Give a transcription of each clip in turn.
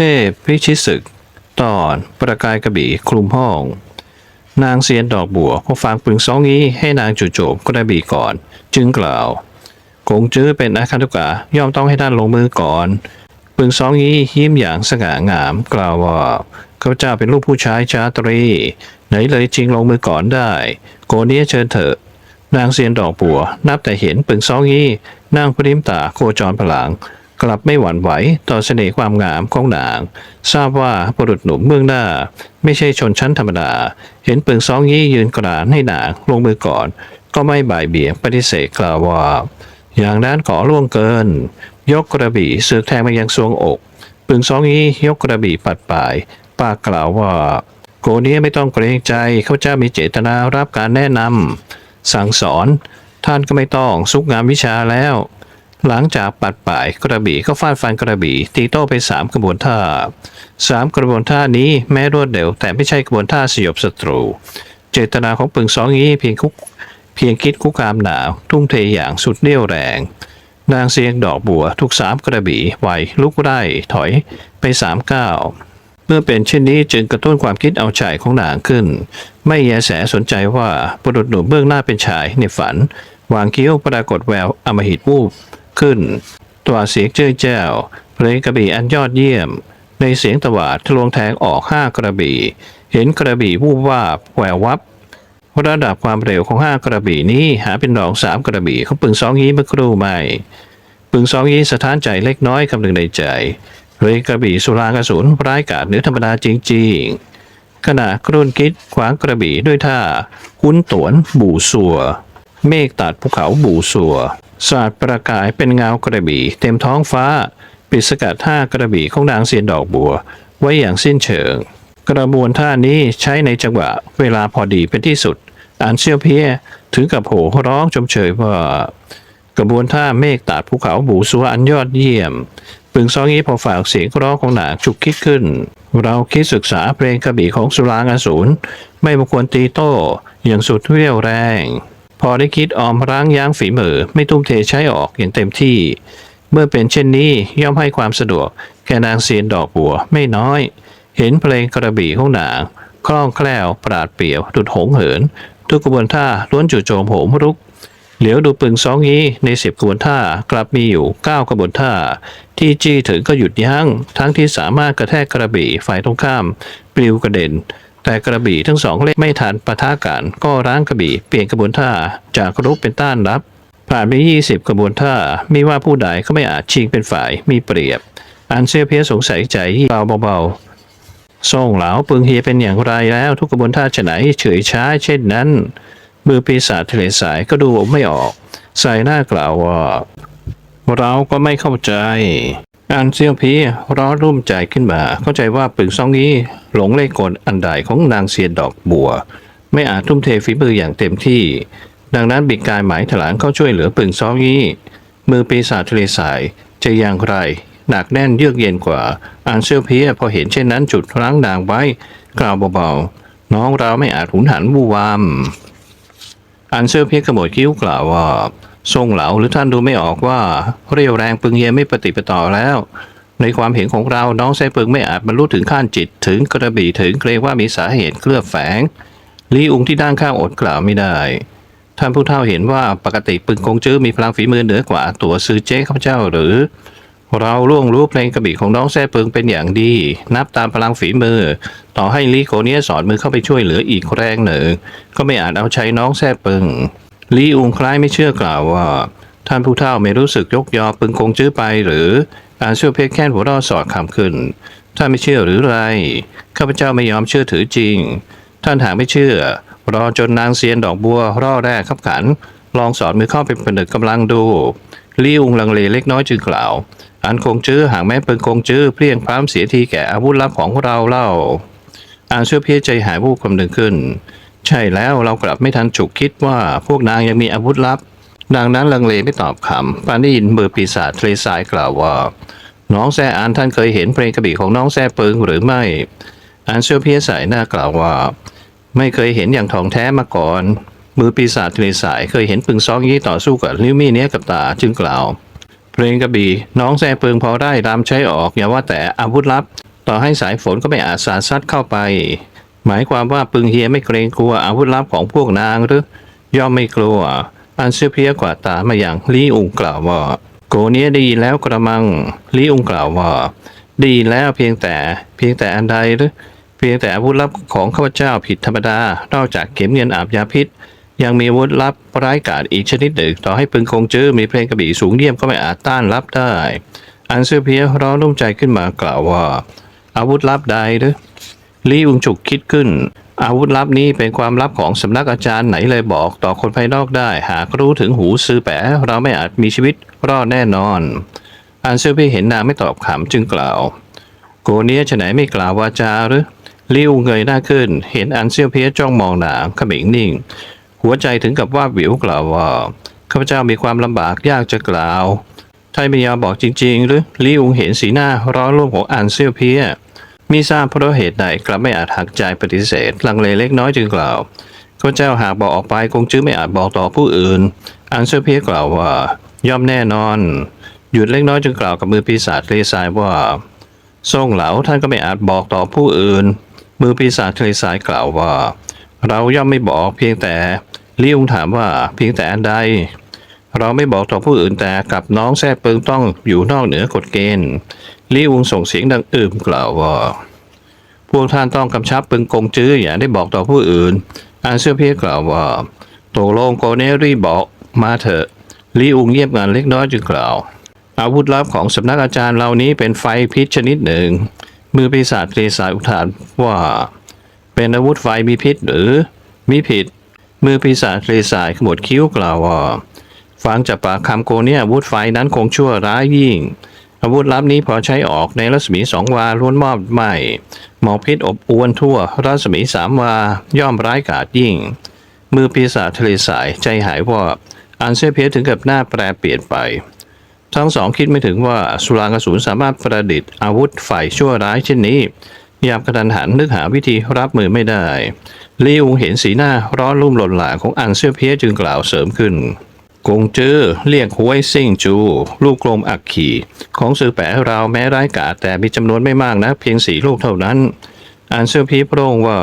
เทพพิชิตศึก ตอนประกายกระบี่คลุมห้อง นางเซียนดอกบัวพอฟังปึงสองนี้ให้นางจู่โจมกระบี่ก่อน จึงกล่าวคงจื้อเป็นอาคันตุกะย่อมต้องให้ท่านลงมือก่อนปึงสองยี้ยิ้มอย่างสง่างาม กล่าวว่าข้าพเจ้าเป็นลูกผู้ชายชาตรี ไหนเลยจริงลงมือก่อนได้ โกเนี้เชิญเถอะนางเซียนดอกบัว นับแต่เห็นปึงสองยี้นางพริมตาโคจรพลัง กลับไม่หวั่นไหวต่อเสน่ห์ความงามของนาง ทราบว่าบุรุษหนุ่มเมืองหน้า ไม่ใช่ชนชั้นธรรมดา เห็นปึงสองยี่ยืนกรานให้นางลงมือก่อน ก็ไม่บ่ายเบี่ยงปฏิเสธกล่าวว่า อย่างนั้นขอล่วงเกิน ยกกระบี่เสือกแทงมายังทรวงอกปึงสองยี่ยกกระบี่ปัดป่ายป้ากล่าวว่า โกนี้ไม่ต้องเกรงใจเขาเจ้ามีเจตนารับการแนะนำสั่งสอน ท่านก็ไม่ต้องซุกงามวิชาแล้ว หลังจากปัดป่ายกระบี่ก็ฟาดฟันกระบี่ตีโต้ไปสามกระบวนท่าสามกระบวนท่านี้แม้รวดเร็ว แต่ไม่ใช่กระบวนท่าสยบศัตรู เจตนาของปึงสองนี้เพียงคุกเพียงคิดคุกคามหนาว ทุ่มเทอย่างสุดเรี่ยวแรง นางเสียงดอกบัวถูกสามกระบี่ไหวลุกไร่ถอยไปสามก้าวเมื่อเป็นเช่นนี้จึงกระตุ้นความคิดเอาใจของนางขึ้น ไม่แยแสสนใจว่าบุรุษหนุ่มเบื้องหน้าเป็นชายในฝัน วางคิ้วปรากฏแววอมหิตวูบ ขึ้น ตัวเสียงเจ้ยแจ้วเพลงกระบี่อันยอดเยี่ยม ในเสียงตวาดทะลวงแทงออกห้ากระบี่ เห็นกระบี่วูบวาบแหววับระดับความเร็วของห้ากระบี่นี้หาเป็นรองสามกระบี่เของปึงสองยี้เมื่อครู่ไม่ปึงสองยี้สะท้านใจเล็กน้อยคำหนึ่งในใจเฮ้ยกระบี่สุรากระสุนร้ายกาจเหนือธรรมดาจริงๆขณะกรุนคิดขวางกระบี่ด้วยท่า หุ้นตวน บู่สัว เมฆตัดภูเขาบู่สัว สาดประกายเป็นเงากระบี่ เต็มท้องฟ้า ปิดสกัดท่ากระบี่ของนางเสียนดอกบัว ไว้อย่างสิ้นเชิง กระบวนท่านี้ใช้ในจังหวะเวลาพอดีเป็นที่สุด อ่านเซียวเพียถึงกับโหร้องชมเชยว่ากระบวนท่าเมฆตัดภูเขาบูสัวอันยอดเยี่ยมปึงซองนี้พอฝากเสียงร้องของนางฉุกคิดขึ้น เราคิดศึกษาเพลงกระบี่ของสุรางอสูรไม่ควรตีโต้อย่างสุดเรี่ยวแรง พอได้คิดออมร้างย้างฝีมือ ไม่ทุ่มเทใช้ออกอย่างเต็มที่ เมื่อเป็นเช่นนี้ย่อมให้ความสะดวก แก่นางเสียนดอกบัวไม่น้อย เห็นเพลงกระบี่ของนาง คล่องแคล่ว ปราดเปรียวดุดหงเหิน ทุกกระบวนท่าล้วนจู่โจมโหมรุก เหลียวดูปึงสองยี้ในสิบกระบวนท่ากลับมีอยู่เก้ากระบวนท่า ที่จี้ถึงก็หยุดยัง้งทั้งที่สามารถกระแทกกระบี่ฝ่ายตรงข้าม ปลิวกระเด็น แต่กระบี่ทั้งสองเล่นไม่ทันปะทะกันก็ร้างกระบี่เปลี่ยนกระบวนท่าจากรุกเป็นต้านรับ ผ่านไปยี่สิบกระบวนท่ามีว่าผู้ใดก็ไม่อาจชิงเป็นฝ่ายมีเปรียบ อันเซียเพียสงสัยใจเบาเบาๆส่งเหลาปึงเฮียเป็นอย่างไรแล้วทุกกระบวนท่าจะไหนเฉยช้า เช่นนั้น มือปีศาจทะเลสายก็ดูไม่ออกใส่หน้ากล่าวว่าเราก็ไม่เข้าใจ อันเซียวพีร้อนรุ่มใจขึ้นมา เข้าใจว่าปึงซองนี้หลงเล่กลอันใดของนางเซียนดอกบัว ไม่อาจทุ่มเทฝีมืออย่างเต็มที่ ดังนั้นบิดกายหมายถลางเข้าช่วยเหลือปึงซองนี้ มือปีศาจทะเลสายจะอย่างไร หนักแน่นเยือกเย็นกว่าอันเซียวพีพอเห็นเช่นนั้นจุดรั้งนางไว้กล่าวเบาๆน้องเราไม่อาจหุนหันวูวามอันเซอร์เพียกขมวดคิ้วกล่าวว่า ทรงเหลาหรือท่านดูไม่ออกว่า เรียวแรงปึงเฮียไม่ปฏิปต่อแล้ว ในความเห็นของเราน้องไซปึงไม่อาจบรรลุถึงขั้นจิต ถึงกระบี่ถึงเกรงว่ามีสาเหตุเคลือบแฝงลีอุงที่ด้านข้างอดกล่าวไม่ได้ ท่านผู้เฒ่าเห็นว่าปกติปึงคงจื้อมีพลังฝีมือเหนือกว่าตัวซื้อเจ๊ข้าพเจ้าหรือ เราล่วงรู้เพลงกระบี่ของน้องแซ่ปึงเป็นอย่างดี นับตามพลังฝีมือ ต่อให้ลีโกเนียสอนมือเข้าไปช่วยเหลืออีกแรงหนึ่งก็ไม่อาจเอาใช้น้องแซ่ปึง ลีอุงคล้ายไม่เชื่อกล่าวว่า ท่านผู้เฒ่าไม่รู้สึกยกยอปึงคงจื้อไปหรืออ่านเชื่อเพกแค่นหัวราะสอดคำขึ้น ท่านไม่เชื่อหรือไร ข้าพเจ้าไม่ยอมเชื่อถือจริง ท่านหากไม่เชื่อ รอจนนางเซียนดอกบัวร่อแรกขับขัน ลองสอนมือเข้าไปเป็นหนึ่งกำลังดูลี่อุงลังเลเล็กน้อยจึงกล่าว อันคงจื้อหากแม้ปึงคงจื้อเพลียงพร้ำเสียทีแก่อาวุธลับของเราเล่า อ่านเชื่อเพียใจหายวูบคำหนึ่งขึ้น ใช่แล้วเรากลับไม่ทันฉุกคิดว่าพวกนางยังมีอาวุธลับ ดังนั้นลังเลไม่ตอบคำปานได้ยินมือปีศาจทะเลทรายกล่าวว่า น้องแซ่อานท่านเคยเห็นเพลงกระบี่ของน้องแซ่เปิงหรือไม่อ่านเชื่อเพียสายหน้ากล่าวว่า ไม่เคยเห็นอย่างทองแท้มาก่อน มือปีศาจทะเลสายเคยเห็นปึงซองยี่ต่อสู้กับลิวมี่เนี้ยกับตาจึงกล่าว เพลงกระบี่น้องแซ่เปิงพอได้รำใช้ออกอย่าว่าแต่อาวุธลับ ต่อให้สายฝนก็ไม่อาจสาดซัดเข้าไป หมายความว่าปึงเฮียไม่เกรงกลัวอาวุธลับของพวกนางหรือย่อมไม่กลัว อันเสื้อเพียกว่าตามาอย่างลี่อุงกล่าวว่า โกเนี้ยดีแล้วกระมังลี่อุงกล่าวว่า ดีแล้วเพียงแต่เพียงแต่อันใดหรือเพียงแต่อาวุธลับของข้าพเจ้าผิดธรรมดา นอกจากเข็มเงินอาบยาพิษ ยังมีอาวุธลับร้ายกาจอีกชนิดหนึ่ง ต่อให้ปึงคงจื้อมีเพลงกระบี่สูงเยี่ยมก็ไม่อาจต้านรับได้ อันเสื้อเพียร้อนรุ่มใจขึ้นมากล่าวว่า อาวุธลับใดหรือ ลี่อุงฉุกคิดขึ้น อาวุธลับนี้เป็นความลับของสำนักอาจารย์ไหนเลยบอกต่อคนภายนอกได้ หากรู้ถึงหูซื้อแปะเราไม่อาจมีชีวิตรอดแน่นอน อันเสื้อเพีเห็นนางไม่ตอบขำจึงกล่าว โกเนี้ยฉะไหนไม่กล่าววาจาหรือลิ้วเงยหน้าขึ้น เห็นอันเซียวเพียจ้องมองหนางขมิงนิ่ง หัวใจถึงกับว่าวิวกล่าวว่าข้าพเจ้ามีความลำบากยากจะกล่าวท่านไม่ยอมบอกจริง ๆ หรือลิ้วเห็นสีหน้าร้อนรุ่มของอันเซียวเพีย มีทราบเพราะเหตุใดกลับไม่อาจหักใจปฏิเสธ ลังเลเล็กน้อยจึงกล่าวข้าเจ้าหากบอกออกไปคงจื้อไม่อาจบอกต่อผู้อื่น อันเซียวเพียกล่าวว่า ย่อมแน่นอน หยุดเล็กน้อยจึงกล่าวกับมือปีศาจเลซายว่าส่งเหลาท่านก็ไม่อาจบอกต่อผู้อื่น มือปีศาจทะเลสายกล่าวว่า เราย่อมไม่บอกเพียงแต่ลี่อุงถามว่าเพียงแต่อันใด เราไม่บอกต่อผู้อื่นแต่กับน้องแท้เปิงต้องอยู่นอกเหนือกฎเกณฑ์ลี่อุงส่งเสียงดังอึมกล่าวว่าพวกท่านต้องกำชับเปึงกงจื้ออย่าได้บอกต่อผู้อื่นอันเสื้อเพียกล่าวว่าตกลงโกเนรีบอกมาเถอะลี่อุงเงียบงันเล็กน้อยจึงกล่าว อาวุธลับของสำนักอาจารย์เหล่านี้เป็นไฟพิษชนิดหนึ่ง มือปีศาจเรสายอุทานว่า เป็นอาวุธไฟมีพิษหรือ มีผิด มือปีศาจเรสายขมวดคิ้วกล่าวว่า ฟังจากปากคำโกเนี่ยอาวุธไฟนั้นคงชั่วร้ายยิ่ง อาวุธลับนี้พอใช้ออกในรัศมีสองวาล้วนมอบไหม่ หมอกพิษอบอวนทั่ว รัศมีสามวา ย่อมร้ายกาจยิ่ง มือปีศาจทะเลสายใจหายว่าอันเซยเพียถึงกับหน้าแปรเปลี่ยนไป ทั้งสองคิดไม่ถึงว่าสุรางกสูรสามารถประดิษฐ์อาวุธฝ่ายชั่วร้ายเช่นนี้ยามกระดันหันนึกหาวิธีรับมือไม่ได้ ลีอุงเห็นสีหน้าร้อนรุ่มหล่นหลาของอันเซี่ยวเพียจึงกล่าวเสริมขึ้น กงจื้อเรียกหวยซิ่งจู ลูกกลมอักขีของสื่อแปะเราแม้ร้ายกาจแต่มีจำนวนไม่มากนะเพียงสี่ลูกเท่านั้นอันเซี่ยวเพียโปร่งว่า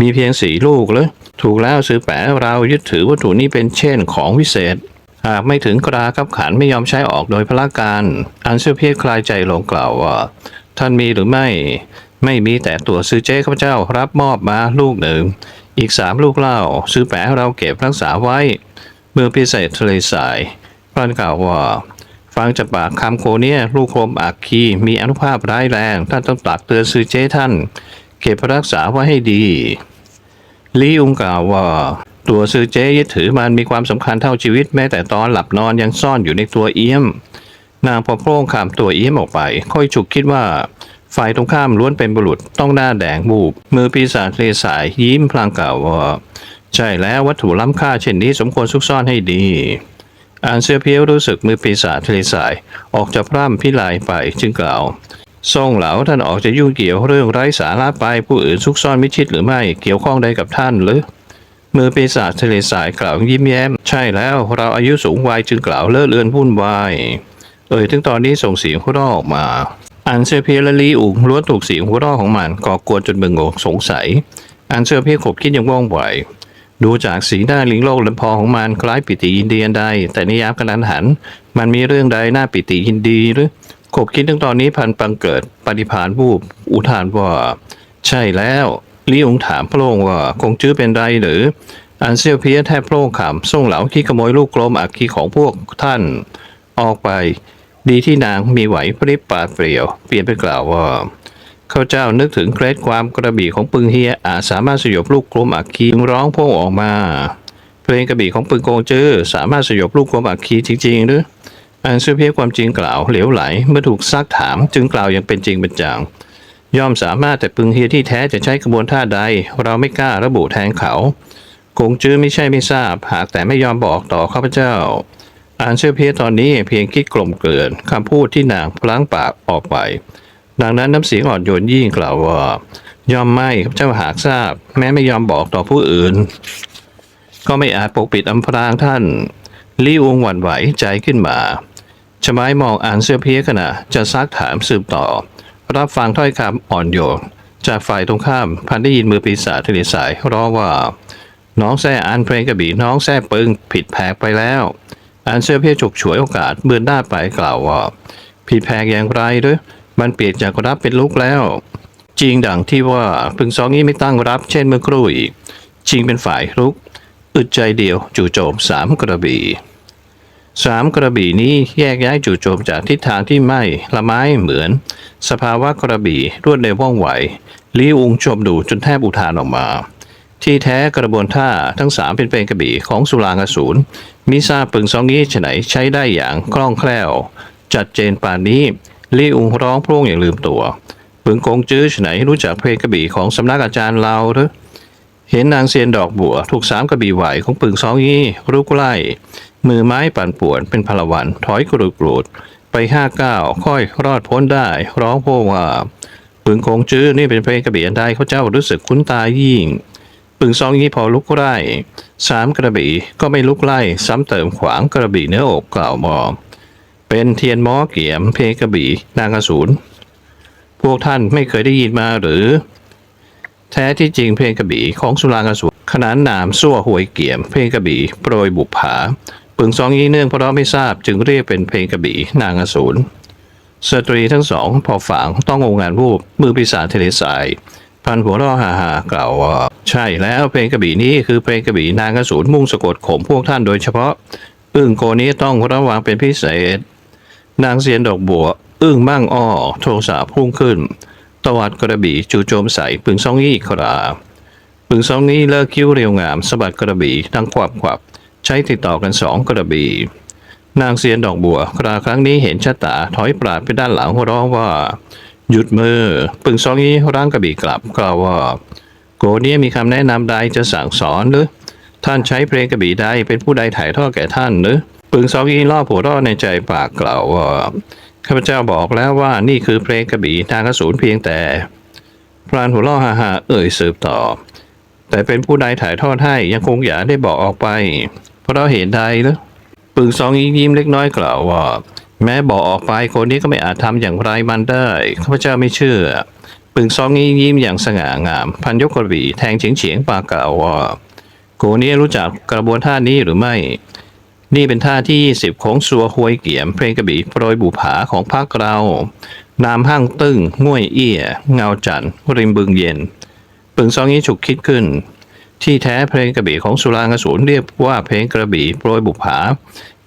มีเพียงสี่ลูกเลยถูกแล้วซื้อแปะเรายึดถือวัตถุนี้เป็นเช่นของวิเศษหากไม่ถึงกรากับขันไม่ยอมใช้ออกโดยพละการอันเสื้อเพียคลายใจลงกล่าวว่า ท่านมีหรือไม่ ไม่มีแต่ตัวซื้อเจ้ข้าพเจ้ารับมอบมาลูกหนึ่ง อีกสามลูกเล้าซื้อแปะเราเก็บรักษาไว้ เมื่อพิเศษทะเลสายพรันกล่าวว่าฟังจากปากคำโคเนี่ยลูกโคมอักคีมีอนุภาพร้ายแรงท่านต้องตักเตือนซื้อเจ้ท่าน เก็บรักษาไว้ให้ดีลี่อุงกล่าวว่า ตัวซื้อเจยึดถือมันมีความสำคัญเท่าชีวิตแม้แต่ตอนหลับนอนยังซ่อนอยู่ในตัวเอี้ยม นางพอโพร่งขามตัวเอี้ยมออกไป ค่อยฉุกคิดว่าฝ่ายตรงข้ามล้วนเป็นบุรุษต้องหน้าแดงบูบมือปีศาจเลสายยิ้มพลางกล่าวว่า ใช่แล้ววัตถุล้ำค่าเช่นนี้สมควรซุกซ่อนให้ดี อ่านเสื้อเพียวรู้สึกมือปีศาจทะเลสาย ออกจากพร่ำพิลายไปจึงกล่าวทรงเหลาท่านออกจะยุ่งเกี่ยวเรื่องไร้สาระไปผู้อื่นซุกซ่อนมิชิดหรือไม่เกี่ยวข้องใดกับท่านหรือมือปีศาจทะเลสายกล่าวยิ้มแย้ม ใช่แล้วเราอายุสูงวัยจึงกล่าวเลื่อเลือนวุ่นวายเอ่ยถึงตอนนี้ส่งเสียงหัวเราะออกมาอันเซอร์เพียและลีอุงล้วนถูกเสียงหัวเราะของมันก่อกวนจนเบิงโงสงสัย อันเซอร์เพียขบคิดอยังว่องไว ดูจากสีหน้าลิงโลกลำพอของมันคล้ายปิติยินดีอันใด แต่ในยามกระนั้นหัน มันมีเรื่องใดน่าปิติยินดีหรือขบคิดถึงตอนนี้พันปังเกิด ปฏิพานวูบอุทานว่า ใช่แล้วลี่องถามพระองค์ว่าคงจื้อเป็นไรหรือ อันเซียวเพียแทบโพร่งขำส่งเหลาขี้ขโมยลูกกลมอักขีของพวกท่าน ออกไป ดีที่นางมีไหวพริบปาดเปรียว เปลี่ยนเป็นกล่าวว่า ข้าเจ้านึกถึงเคล็ดความกระบี่ของปึงเฮียอาจสามารถสยบลูกกลมอักขีร้องพ่งออกมา เพลงกระบี่ของปึงโกงจื้อสามารถสยบลูกกลมอักขีจริงๆหรืออันเสื้อเพียความจริงกล่าวเหลวไหล เมื่อถูกซักถามจึงกล่าวอย่างเป็นจริงเป็นจังย่อมสามารถแต่ปึงเฮียที่แท้จะใช้กระบวนท่าใด เราไม่กล้าระบุแทนเขาคงจื้อไม่ใช่ไม่ทราบ หากแต่ไม่ยอมบอกต่อข้าพเจ้าอันเสื้อเพียตอนนี้เพียงคิดกลมเกลื่อนคำพูดที่นางพลางปากออกไป ดังนั้นน้ำเสียงอ่อนโยนยิ่งกล่าวว่า ยอมไม่ข้าพเจ้าหากทราบ แม้ไม่ยอมบอกต่อผู้อื่น ก็ไม่อาจปกปิดอำพรางท่านลี่วงหวั่นไหวใจขึ้นมาชะไม้มองอ่านเสื้อเพียขณะจะซักถามสืบต่อ รับฟังถ้อยคำอ่อนโยนจากฝ่ายตรงข้ามพันได้ยินมือปีศาจทะเลสายร้องว่า น้องแซ่อันเพลงกระบี่น้องแซ่ปึงผิดแผกไปแล้วอันเสื้อเพียฉกฉวยโอกาสเบือนหน้าไปกล่าวว่าผิดแผกอย่างไรด้วย มันเปลี่ยนจากรับเป็นลุกแล้ว จริงดังที่ว่าพึงซองนี้ไม่ตั้งรับเช่นเมื่อครู่อีกจริงเป็นฝ่ายรุก อึดใจเดียวจู่โจมสามกระบี่สามกระบี่นี้แยกย้ายจู่โจมจากทิศทางที่ไม่ละไม้เหมือน สภาวะกระบี่รวดเร็วว่องไวลีอุงชมดูจนแทบอุทานออกมา ที่แท้กระบวนท่าทั้งสามเป็นเพลงกระบี่ของสุรางอสูรมิทราบปึงซองนี้ฉไหนใช้ได้อย่างคล่องแคล่ว จัดเจนป่านนี้ ลีอุงร้องพร่งอย่างลืมตัวปึงกงจื้อฉไหนรู้จักเพลงกระบี่ของสำนักอาจารย์เราหรือเห็นนางเซียนดอกบัว ถูกสามกระบี่ไหวของปึงซองยี่รุกไล่ มือไม้ปั่นป่วนเป็นพลวัน ถอยกรุดกรูดไปห้าเก้าค่อยรอดพ้นได้ ร้องโพว่าปึงคงจื้อนี่เป็นเพลงกระบี่อันใดเขาเจ้ารู้สึกคุ้นตายิ่งปึงซองยี่พอลุกไล่สามกระบี่ก็ไม่ลุกไล่ ซ้ำเติมขวางกระบี่เนื้ออกกล่าวมอ เป็นเทียนม้อเกี่ยมเพลงกระบี่นางอสูรพวกท่านไม่เคยได้ยินมาหรือ แท้ที่จริงเพลงกระบี่ของสุรางอสูรขนานนามสั่วหวยเกี่ยม เพลงกระบี่โปรยบุปผาปึงซองยี่เนื่องเพราะไม่ทราบจึงเรียกเป็นเพลงกระบี่นางอสูรสตรีทั้งสองพอฝังต้ององงานวูบมือปีศาจเทเลทรายพันหัวเรอฮาฮากล่าวว่าใช่แล้วเพลงกระบี่นี้คือเพลงกระบี่นางอสูรมุ่งสะกดข่มพวกท่านโดยเฉพาะอึ้งโกนี้ต้องระวังเป็นพิเศษ นางเสียนดอกบัว อึ้งบ้างอ้อ โทรศัพท์พุ่งขึ้น ตวัดกระบี่จู่โจมใส่ปึงซองยี่คราปึงซองนี้เลิกคิ้วเรียวงามสะบัดกระบี่ทั้งขวับขวับใช้ติดต่อกันสองกระบี่นางเสียนดอกบัวคราครั้งนี้เห็นชะตาถอยปราดไปด้านหลังหัวร้องว่า หยุดมือ ปึงซองนี้ร่างกระบี่กลับกล่าวว่า โกเนี้มีคำแนะนำใดจะสั่งสอนหรือท่านใช้เพลงกระบี่ใดเป็นผู้ใดถ่ายทอดแก่ท่านหรือ ปึงซองยีล่อผัวรอในใจปากกล่าวว่าข้าพเจ้าบอกแล้วว่านี่คือเพลงกระบี่ทางกระสูนเพียงแต่ พรานหัวล่อฮ่าฮ่าเอ่ยสืบต่อ แต่เป็นผู้ใดถ่ายทอดให้ยังคงอย่าได้บอกออกไป เพราะเหตุใดหรือปึงซองยิ้มเล็กน้อยกล่าวว่า แม้บอกออกไปคนนี้ก็ไม่อาจทำอย่างไรมันได้ข้าพเจ้าไม่เชื่อ ปึงซองยิ้มอย่างสง่างาม พันยกกระบี่แทงเฉียงเฉียงๆปากกล่าวว่าโกนี้รู้จักกระบวนท่านี้หรือไม่ นี่เป็นท่าที่สิบของสัวหวยเกี่ยม เพลงกระบี่โปรยบุผาของภาคเรานามห้างตึ้งง่วยเอี้ย เงาจันริมบึงเย็น ปึงซองนี้ฉุกคิดขึ้น ที่แท้เพลงกระบี่ของสุรางสูรเรียกว่าเพลงกระบี่โปรยบุผา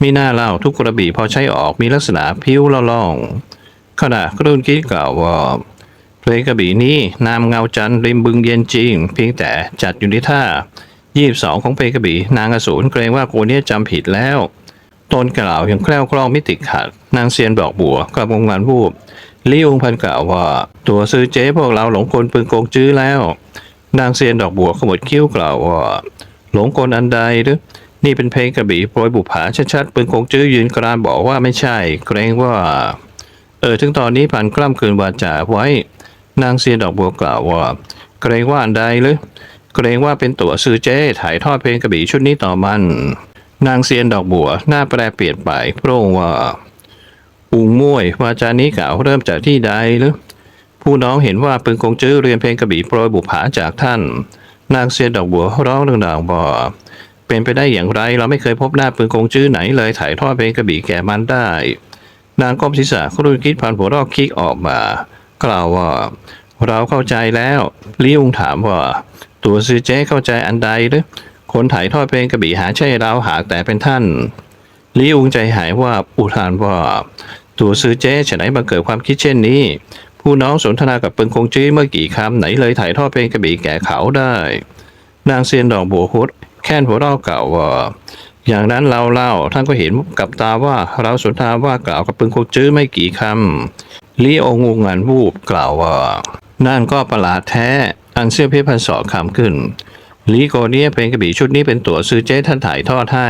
มีหน้าเล่าทุกกระบี่พอใช้ออกมีลักษณะพิ้วละล่อง ขณะกรุ่นคิดกล่าวว่าเพลงกระบี่นี้นามเงาจันริมบึงเย็นจริง เพียงแต่จัดอยู่ในท่า ยี่สองของเพลงกระบี่นางอสูรเกรงว่าโกเนี้ยจำผิดแล้วตนกล่าวอย่างแคล้วคล่องม่ติขัด นางเซียนบอกบัวกับวงงานวูบลี่องพันกล่าวว่า ตัวซื้อเจ๊พวกเราหลงกลปืนโกงจื้อแล้ว นางเซียนดอกบัวขมวดคิ้วกล่าวว่า หลงกลอันใดหรือนี่เป็นเพลงกระบี่โปรยบุผาชัดๆปืนโกงจื้อยืนกรานบอกว่าไม่ใช่ เกรงว่า เออถึงตอนนี้พันกล้ำคืนวาจาไว้ นางเซียนดอกบัวกล่าวว่า เกรงว่าอันใดหรือ เกรงว่าเป็นตัวซื้อเจ้ถ่ายทอดเพลงกระบี่ชุดนี้ต่อมัน นางเซียนดอกบัวหน้าแปรเปลี่ยนไปโพร่งว่า อุงม่วยวาจานี้กล่าวเริ่มจากที่ใดหรือผู้น้องเห็นว่าปึงคงจื้อเรียนเพลงกระบี่โปรยบุผาจากท่าน นางเซียนดอกบัวร้องดังบอกเป็นไปได้อย่างไรเราไม่เคยพบหน้าปึงคงจื้อไหนเลยถ่ายทอดเพลงกระบี่แก่มันได้ นางก้มศีรษะครุ่นคิดพันหัวรอกคิกออกมา กล่าวว่า เราเข้าใจแล้วลิวงถามว่า ตัวซื้อเจ๊เข้าใจอันใดหรือคนถ่ายทอดเพลงกระบี่หาใช่เราหากแต่เป็นท่านลิวงใจหายว่าอุทานว่าตัวซื้อเจ๊ฉะไหนบังเกิดความคิดเช่นนี้ ผู้น้องสนทนากับเปิงคงจี้เมื่อกี่คำไหนเลยถ่ายทอดเพลงกระบี่แก่เขาได้ นางเซียนดอกบัวฮุดแค่นหัวเราะเก่าว่า อย่างนั้นเราเล่าท่านก็เห็นกับตาว่าเราสนทนาว่ากล่าวกับปึงคงจื้อไม่กี่คำลีโองงงานวูบกล่าวว่านั่นก็ประหลาดแท้ อันเสื้อเพชรพันสอกคำขึ้นลีโกเนียเป็นกระบี่ชุดนี้เป็นตัวซื้อเจ๊ท่านถ่ายทอดให้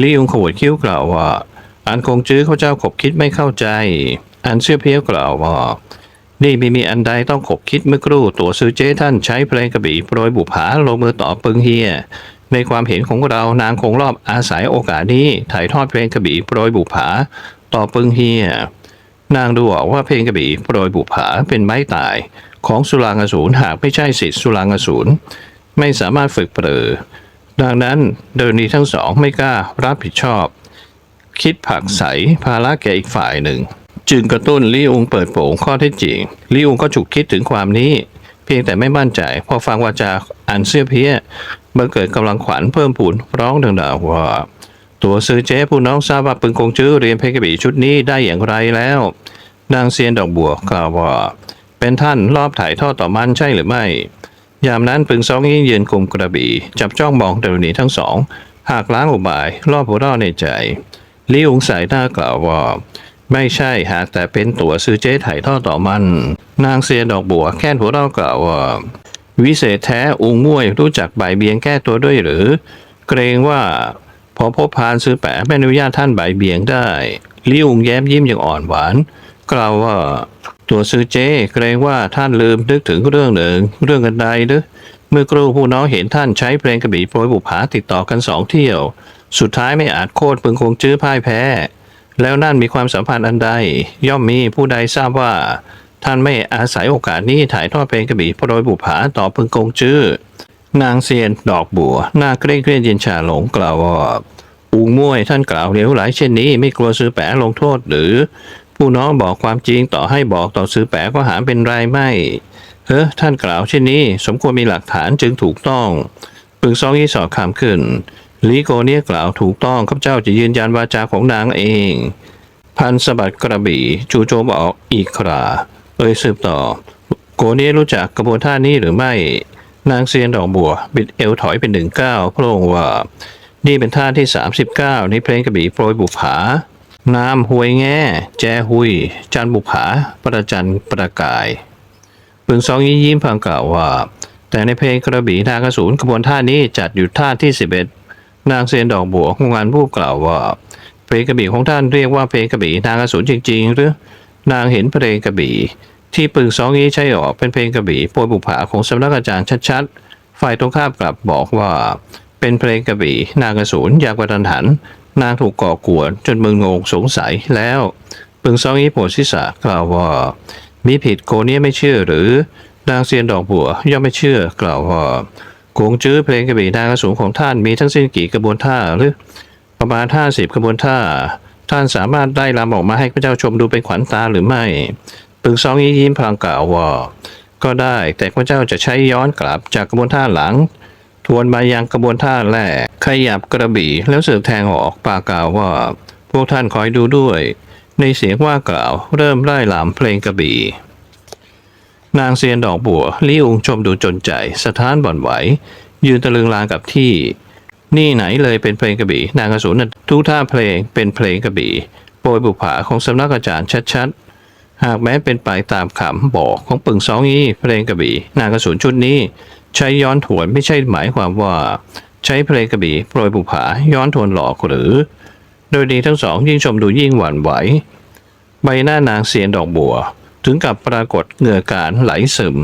ลีอุงขวดคิ้วกล่าวว่า อันคงจื้อเขาเจ้าขบคิดไม่เข้าใจ อันเสื้อเพี้ยวกล่าวว่า นี่ไม่มีอันใดต้องขบคิดเมื่อครู่ตัวซื้อเจ้ท่านใช้เพลงกระบี่โปรยบุผาลงมือต่อปึงเฮียในความเห็นของเรานางคงรอบอาศัยโอกาสนี้ถ่ายทอดเพลงกระบี่โปรยบุผาต่อปึงเฮียนางดูออกว่าเพลงกระบี่โปรยบุผาเป็นไม้ตาย ของสุรางอสูรหากไม่ใช่สิทธิสุรางอสูรไม่สามารถฝึกเปรือดังนั้นเดินนี้ทั้งสองไม่กล้ารับผิดชอบ คิดผักใสภาระแก่อีกฝ่ายหนึ่ง จึงกระตุ้นลี่อุงเปิดโปงข้อเท็จจริงลี่อุงก็ฉุกคิดถึงความนี้ เพียงแต่ไม่มั่นใจ พอฟังวาจาอันเสื้อเพี้ยบังเกิดกำลังขวัญเพิ่มพูนร้องดังๆว่า ตัวซื้อเจ๊ผู้น้องทราบว่าปึงคงจื้อเรียนเพกบีชุดนี้ได้อย่างไรแล้ว นางเซียนดอกบัวกล่าวว่า เป็นท่านรอบถ่ายทอดต่อมันใช่หรือไม่ ยามนั้นปึงซองยี่ยืนกลุ่มกระบี่จับจ้องมองเดรณีทั้งสอง หากล้างอุบาย รอบหัวเรอในใจลี่อุงสายหน้ากล่าวว่าไม่ใช่หากแต่เป็นตัวซื้อเจ๊ถ่ายทอดต่อมัน นางเซียนดอกบัวแค่นหัวเราะกล่าวว่าวิเศษแท้อุงม่วยรู้จักใบเบียงแก้ตัวด้วยหรือ เกรงว่าพอพบพานซื้อแปะไม่อนุญาตท่านใบเบียงได้ ลี่อุงแย้มยิ้มอย่างอ่อนหวาน กล่าวว่า ตัวซื้อเจ้เกรงว่าท่านลืมนึกถึงเรื่องหนึ่งเรื่องกันใดหรือเมื่อครูผู้น้องเห็นท่านใช้เพลงกระบี่โปรยบุผาติดต่อกันสองเที่ยว สุดท้ายไม่อาจโค่นปึงคงจื้อพ่ายแพ้ แล้วนั่นมีความสัมพันธ์อันใด ย่อมมีผู้ใดทราบว่า ท่านไม่อาศัยโอกาสนี้ถ่ายทอดเพลงกระบี่โปรยบุผาต่อปึงคงจื้อ นางเซียนดอกบัว หน้าเคร่งเครียดเย็นชาหลงกล่าวว่าอุงมวยท่านกล่าวเหลวไหลเช่นนี้ไม่กลัวซื้อแปะลงโทษหรือ ผู้น้องบอกความจริงต่อให้บอกต่อซื้อแปะก็หาเป็นไรไม่ เฮ้อท่านกล่าวเช่นนี้ สมควรมีหลักฐานจึงถูกต้องปึงซองยี่สอบคำขึ้นลีโกเนี่ยกล่าวถูกต้องข้าพเจ้าจะยืนยันวาจาของนางเอง พันสะบัดกระบี่จูโจมออกอีกคราเอ่ยสืบต่อ โกเนี้รู้จักกระบวนท่านี้หรือไม่ นางเซียนดอกบัว บิดเอวถอยเป็นหนึ่งก้าวพระองค์ว่า นี่เป็นท่าที่ 39 ในเพลงกระบี่โปรยบุผา น้ำหวยแง่ แจหุย จันบุผาประจันประกายปึงซองยิ้มยิ้มพังกล่าวว่า แต่ในเพลงกระบี่นางกระสูนกระบวนท่านี้จัดอยู่ท่าที่ 11 นางเซียนดอกบัวงงานผู้กล่าวว่า เพลงกระบี่ของท่านเรียกว่าเพลงกระบี่นางกระสูนจริง ๆ หรือนางเห็นเพลงกระบี่ ที่ปึงซองนี้ใช้ออกเป็นเพลงกระบี่โปรยบุผาของสำนักอาจารย์ชัดๆ ฝ่ายตรงข้ามกลับบอกว่า เป็นเพลงกระบี่นางกระสูนอยากกระทันหัน นางถูกก่อกวนจนมึนงงสงสัยแล้วปึงซองนี้โผล่ศีรษะกล่าวว่า มีผิดโกเนี้ไม่เชื่อหรือ นางเซียนดอกบัวย่อมไม่เชื่อกล่าวว่าโกงจื้อเพลงกระบี่นางกระสูนของท่านมีทั้งสิ้นกี่กระบวนท่าหรือประมาณห้าสิบกระบวนท่า ท่านสามารถได้รำออกมาให้พระเจ้าชมดูเป็นขวัญตาหรือไม่ปึงซองยิ้ยิ้มพลางกล่าวว่าก็ได้แต่พระเจ้าจะใช้ย้อนกลับจากกระบวนท่าหลัง วนมายังกระบวนท่าแรกขยับกระบี่แล้วเสือกแทงออกปากกล่าวว่า พวกท่านคอยดูด้วย ในเสียงว่ากล่าวเริ่มไล่หลำเพลงกระบี่นางเซียนดอกบัวลิ้วชมดูจนใจสถานบ่อนไหว ยืนตะลึงลางกับที่ นี่ไหนเลยเป็นเพลงกระบี่ นางกระสุนทุกท่าเพลงเป็นเพลงกระบี่โปรยบุผาของสำนักอาจารย์ชัดๆ หากแม้เป็นไปตามคำบอกของปึงสองอี้เพลงกระบี่ นางกระสุนชุดนี้ ใช้ย้อนถวนไม่ใช่หมายความว่า ใช้เพลงกระบี่โปรยบุผาย้อนทวนหลอกหรือ โดยดีทั้งสองยิ่งชมดูยิ่งหวั่นไหว ใบหน้านางเสียนดอกบัว ถึงกับปรากฏเหงื่อการไหลซึม